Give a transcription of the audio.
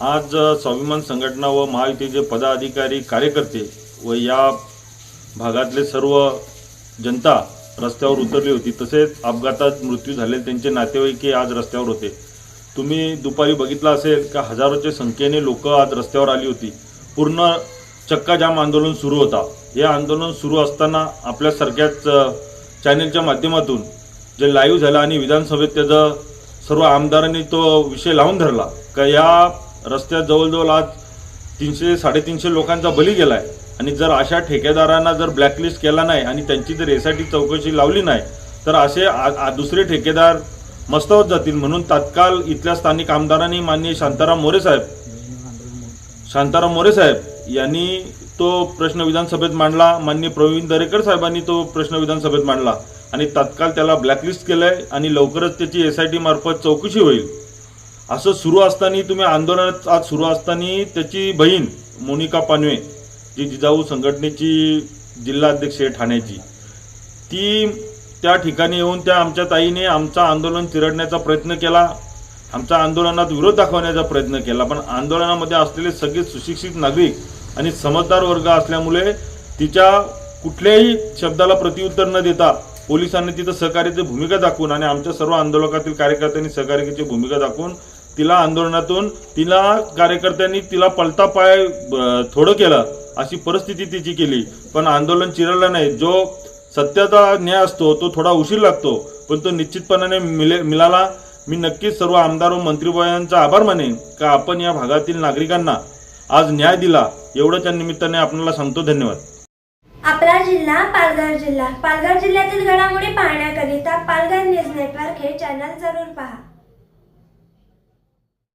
आज स्वाभिमान संघटना व महायुतीचे पदाधिकारी कार्यकर्ते व या भागातले सर्व जनता रस्त्यावर उतरली होती. तसेच अपघातात मृत्यू झाले. त्यांचे नातेवाईकही आज रस्त्यावर होते. तुम्ही दुपारी बघितलं असेल का हजारोच्या संख्येने लोक आज रस्त्यावर आली होती. पूर्ण चक्काजाम आंदोलन सुरू होता. हे आंदोलन सुरू असताना आपल्यासारख्याच चॅनेलच्या माध्यमातून जे लाईव्ह झालं आणि विधानसभेत त्याचं सर्व आमदारांनी तो विषय लावून धरला. का या रस्त्यात जवळजवळ आज तीनशे साडेतीनशे लोकांचा बली गेलाय. आणि जर अशा ठेकेदारांना जर ब्लॅकलिस्ट केला नाही आणि त्यांची जर एस आय टी चौकशी लावली नाही तर असे दुसरे ठेकेदार मस्तावत जातील म्हणून तात्काळ इथल्या स्थानिक आमदारांनी माननीय शांताराम मोरे साहेब शांताराम मोरे साहेब यांनी तो प्रश्न विधानसभेत मांडला माननीय प्रवीण दरेकर साहेबांनी तो प्रश्न विधानसभेत मांडला. आणि तात्काळ त्याला ब्लॅकलिस्ट केलंय आणि लवकरच त्याची एस आय टी मार्फत चौकशी होईल. असं सुरू असताना तुम्ही आंदोलनात आज सुरू असताना त्याची बहीण मोनिका पानवे जी जिजाऊ संघटनेची जिल्हा अध्यक्ष आहे ठाण्याची ती त्या ठिकाणी येऊन त्या आमच्या ताईने आमचं आंदोलन चिरडण्याचा प्रयत्न केला. आमच्या आंदोलनात विरोध दाखवण्याचा प्रयत्न केला. पण आंदोलनामध्ये असलेले सगळे सुशिक्षित नागरिक आणि समजदार वर्ग असल्यामुळे तिच्या कुठल्याही शब्दाला प्रतिउत्तर न देता पोलिसांनी तिथं सहकार्याची भूमिका दाखवून आणि आमच्या सर्व आंदोलकातील कार्यकर्त्यांनी सहकार्याची भूमिका दाखवून तिला आंदोलनातून तिला कार्यकर्त्यांनी तिला पलता पाय थोडं केलं अशी परिस्थिती तिची केली. पण आंदोलन चिरडलं नाही. जो सत्याचा न्याय असतो तो थोडा उशीर लागतो पण तो निश्चितपणाने मिले मिळाला. मी नक्कीच सर्व आमदार व मंत्रीबायांचा आभार मानेन का आपण या भागातील नागरिकांना आज न्याय दिला एवढं त्या निमित्ताने आपल्याला सांगतो. धन्यवाद. आपला जिल्हा पालघर जिल्हा. पालघर जिल्ह्यातील घडामोडी पाहण्याकरिता पालघर न्यूज नेटवर्क हे चॅनल जरूर पहा.